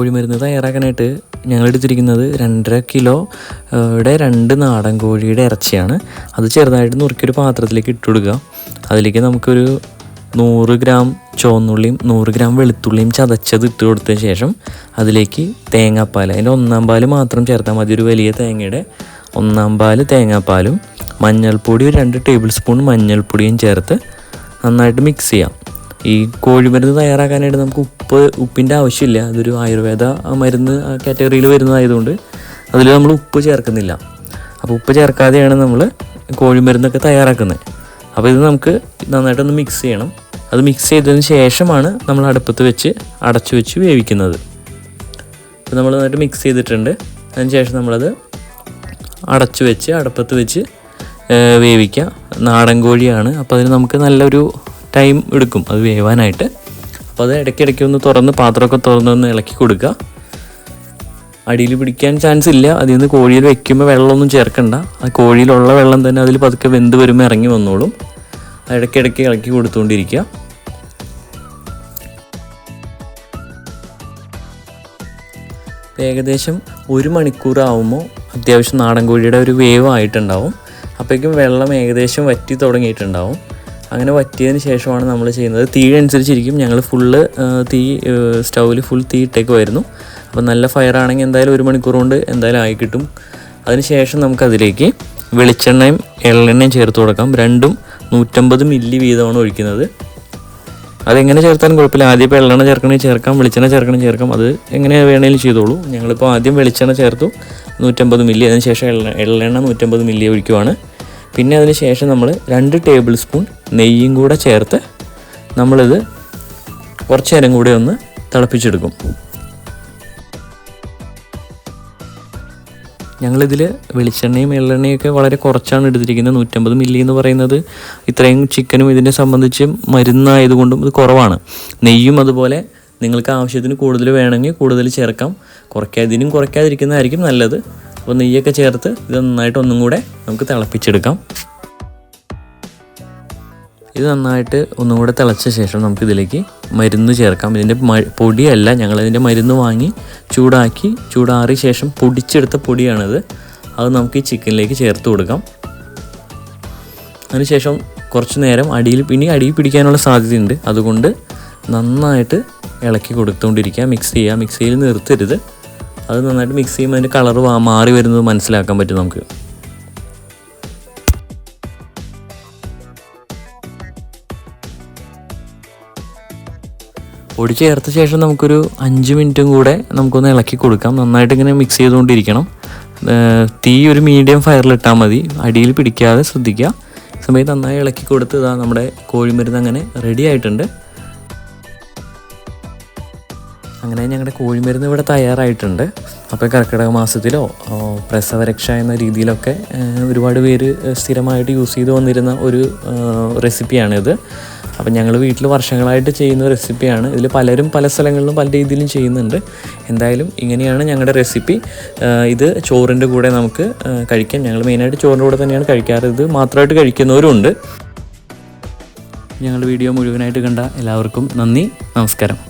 കോഴിമരുന്ന് തയ്യാറാക്കാനായിട്ട് ഞങ്ങൾ എടുത്തിരിക്കുന്നത് രണ്ടര കിലോ യുടെ രണ്ട് നാടൻ കോഴിയുടെ ഇറച്ചിയാണ്. അത് ചെറുതായിട്ട് നുറുക്കിയൊരു പാത്രത്തിലേക്ക് ഇട്ട് കൊടുക്കുക. അതിലേക്ക് നമുക്കൊരു നൂറ് ഗ്രാം ചുവന്നുള്ളിയും നൂറ് ഗ്രാം വെളുത്തുള്ളിയും ചതച്ചത് ഇട്ട് കൊടുത്തതിന് ശേഷം അതിലേക്ക് തേങ്ങാപ്പാൽ അതിന്റെ ഒന്നാം പാൽ മാത്രം ചേർത്താൽ മതി ഒരു വലിയ തേങ്ങയുടെ ഒന്നാം പാൽ തേങ്ങാപ്പാലും. മഞ്ഞൾപ്പൊടി ഒരു രണ്ട് ടേബിൾ സ്പൂൺ മഞ്ഞൾപ്പൊടിയും ചേർത്ത് നന്നായിട്ട് മിക്സ് ചെയ്യാം. ഈ കോഴിമരുന്ന് തയ്യാറാക്കാനായിട്ട് നമുക്ക് ഉപ്പ് ഉപ്പിന്റെ ആവശ്യമില്ല. അതൊരു ആയുർവേദ മരുന്ന് കാറ്റഗറിയിൽ വരുന്നതായതുകൊണ്ട് അതിൽ നമ്മൾ ഉപ്പ് ചേർക്കുന്നില്ല. അപ്പോൾ ഉപ്പ് ചേർക്കാതെയാണ് നമ്മൾ കോഴിമരുന്നൊക്കെ തയ്യാറാക്കുന്നത്. അപ്പോൾ ഇത് നമുക്ക് നന്നായിട്ടൊന്ന് മിക്സ് ചെയ്യണം. അത് മിക്സ് ചെയ്തതിന് ശേഷമാണ് നമ്മൾ അടുപ്പത്ത് വെച്ച് അടച്ചു വെച്ച് വേവിക്കുന്നത്. അപ്പോൾ നമ്മൾ നന്നായിട്ട് മിക്സ് ചെയ്തിട്ടുണ്ട്. അതിന് ശേഷം നമ്മളത് അടച്ചു വെച്ച് അടുപ്പത്ത് വെച്ച് വേവിക്കുക. നാടൻ കോഴിയാണ്. അപ്പോൾ അതിന് നമുക്ക് നല്ലൊരു ടൈം എടുക്കും. അത് വേവാനായിട്ട്. അപ്പോൾ അത് ഇടയ്ക്കിടയ്ക്ക് ഒന്ന് തുറന്ന് പാത്രമൊക്കെ തുറന്ന് ഒന്ന് ഇളക്കി കൊടുക്കുക അടിയിൽ പിടിക്കാൻ ചാൻസ് ഇല്ല. അതിൽ നിന്ന് കോഴിയിൽ വെക്കുമ്പോൾ വെള്ളമൊന്നും ചേർക്കണ്ട. ആ കോഴിയിലുള്ള വെള്ളം തന്നെ അതിൽ പതുക്കെ വെന്ത് വരുമ്പോൾ ഇറങ്ങി വന്നോളും. ഇടയ്ക്കിടയ്ക്ക് ഇളക്കി കൊടുത്തുകൊണ്ടിരിക്കുക ഏകദേശം ഒരു മണിക്കൂർ ആവുമ്പോൾ അത്യാവശ്യം നാടൻ കോഴിയുടെ ഒരു വേവ് ആയിട്ടുണ്ടാവും അപ്പോഴേക്കും വെള്ളം ഏകദേശം വറ്റി തുടങ്ങിയിട്ടുണ്ടാവും. അങ്ങനെ വറ്റിയതിന് ശേഷമാണ് നമ്മൾ ചെയ്യുന്നത്. തീ അനുസരിച്ചിരിക്കും. ഞങ്ങൾ ഫുള്ള് തീ സ്റ്റൗവിൽ ഫുൾ തീ ഇട്ടേക്കുമായിരുന്നു അപ്പോൾ നല്ല ഫയർ ആണെങ്കിൽ എന്തായാലും ഒരു മണിക്കൂർ കൊണ്ട് എന്തായാലും ആയി കിട്ടും. അതിനുശേഷം നമുക്കതിലേക്ക് വെളിച്ചെണ്ണയും എള്ളെണ്ണയും ചേർത്ത് കൊടുക്കാം. രണ്ടും നൂറ്റമ്പത് മില്ലി വീതമാണ് ഒഴിക്കുന്നത്. അതെങ്ങനെ ചേർത്താലും കുഴപ്പമില്ല. ആദ്യം ഇപ്പോൾ എള്ളെണ്ണ ചേർക്കണമെങ്കിൽ ചേർക്കാം വെളിച്ചെണ്ണ ചേർക്കണമെങ്കിൽ ചേർക്കാം. അത് എങ്ങനെ വേണമെങ്കിലും ചെയ്തോളൂ. ഞങ്ങളിപ്പോൾ ആദ്യം വെളിച്ചെണ്ണ ചേർത്തു നൂറ്റമ്പത് മില്ലി അതിന് ശേഷം എള്ള എള്ളെണ്ണ നൂറ്റമ്പത് മില്ലി ഒഴിക്കുവാണ്. പിന്നെ അതിന് ശേഷം നമ്മൾ രണ്ട് ടേബിൾ സ്പൂൺ നെയ്യും കൂടെ ചേർത്ത് നമ്മളിത് കുറച്ച് നേരം കൂടെ ഒന്ന് തിളപ്പിച്ചെടുക്കും. ഞങ്ങളിതിൽ വെളിച്ചെണ്ണയും എള്ളെണ്ണയും ഒക്കെ വളരെ കുറച്ചാണ് എടുത്തിരിക്കുന്നത്. നൂറ്റമ്പത് മില്ലി എന്ന് പറയുന്നത്. ഇത്രയും ചിക്കനും ഇതിനെ സംബന്ധിച്ച് മരുന്നായതുകൊണ്ടും ഇത് കുറവാണ്. നെയ്യും അതുപോലെ നിങ്ങൾക്ക് ആവശ്യത്തിന് കൂടുതൽ വേണമെങ്കിൽ കൂടുതൽ ചേർക്കാം. കുറയ്ക്കാതിനും കുറയ്ക്കാതിരിക്കുന്നതായിരിക്കും നല്ലത്. അപ്പോൾ നെയ്യൊക്കെ ചേർത്ത് ഇത് നന്നായിട്ട് ഒന്നും കൂടെ നമുക്ക് തിളപ്പിച്ചെടുക്കാം. ഇത് നന്നായിട്ട് ഒന്നും കൂടെ തിളച്ച ശേഷം നമുക്ക് ഇതിലേക്ക് മരുന്ന് ചേർക്കാം. ഇതിന്റെ പൊടിയല്ല ഞങ്ങളിതിന്റെ മരുന്ന് വാങ്ങി ചൂടാക്കി ചൂടാറിയ ശേഷം പൊടിച്ചെടുത്ത പൊടിയാണിത്. അത് നമുക്ക് ഈ ചിക്കനിലേക്ക് ചേർത്ത് കൊടുക്കാം. അതിനുശേഷം കുറച്ച് നേരം അടിയിൽ ഇനി അടിയിൽ പിടിക്കാനുള്ള സാധ്യതയുണ്ട്. അതുകൊണ്ട് നന്നായിട്ട് ഇളക്കി കൊടുത്തുകൊണ്ടിരിക്കുക. മിക്സ് ചെയ്യുക. മിക്സിയിൽ നിർത്തരുത്. അത് നന്നായിട്ട് മിക്സ് ചെയ്യുമ്പോൾ അതിന്റെ കളർ മാറി വരുന്നത് മനസ്സിലാക്കാൻ പറ്റും നമുക്ക്. പൊടി ചേർത്ത ശേഷം നമുക്കൊരു അഞ്ച് മിനിറ്റും കൂടെ നമുക്കൊന്ന് ഇളക്കി കൊടുക്കാം. നന്നായിട്ട് ഇങ്ങനെ മിക്സ് ചെയ്തുകൊണ്ടിരിക്കണം. തീ ഒരു മീഡിയം ഫയറിലിട്ടാൽ മതി. അടിയിൽ പിടിക്കാതെ ശ്രദ്ധിക്കുക. സമയത്ത് നന്നായി ഇളക്കി കൊടുത്ത് ഇതാ നമ്മുടെ കോഴിമരുന്ന് അങ്ങനെ റെഡി ആയിട്ടുണ്ട്. അങ്ങനെ ഞങ്ങളുടെ കോഴിമരുന്ന് ഇവിടെ തയ്യാറായിട്ടുണ്ട്. അപ്പോൾ കർക്കിടക മാസത്തിലോ പ്രസവരക്ഷ എന്ന രീതിയിലൊക്കെ ഒരുപാട് പേര് സ്ഥിരമായിട്ട് യൂസ് ചെയ്തു വന്നിരുന്ന ഒരു റെസിപ്പിയാണിത് അപ്പം ഞങ്ങൾ വീട്ടിൽ വർഷങ്ങളായിട്ട് ചെയ്യുന്ന റെസിപ്പിയാണ്. ഇതിൽ പലരും പല സ്ഥലങ്ങളിലും പല രീതിയിലും ചെയ്യുന്നുണ്ട്. എന്തായാലും ഇങ്ങനെയാണ് ഞങ്ങളുടെ റെസിപ്പി. ഇത് ചോറിന്റെ കൂടെ നമുക്ക് കഴിക്കാം. ഞങ്ങൾ മെയിനായിട്ട് ചോറിന്റെ കൂടെ തന്നെയാണ് കഴിക്കാറ്. ഇത് മാത്രമായിട്ട് കഴിക്കുന്നവരും ഉണ്ട് ഞങ്ങളുടെ വീഡിയോ മുഴുവനായിട്ട് കണ്ട എല്ലാവർക്കും നന്ദി. നമസ്കാരം.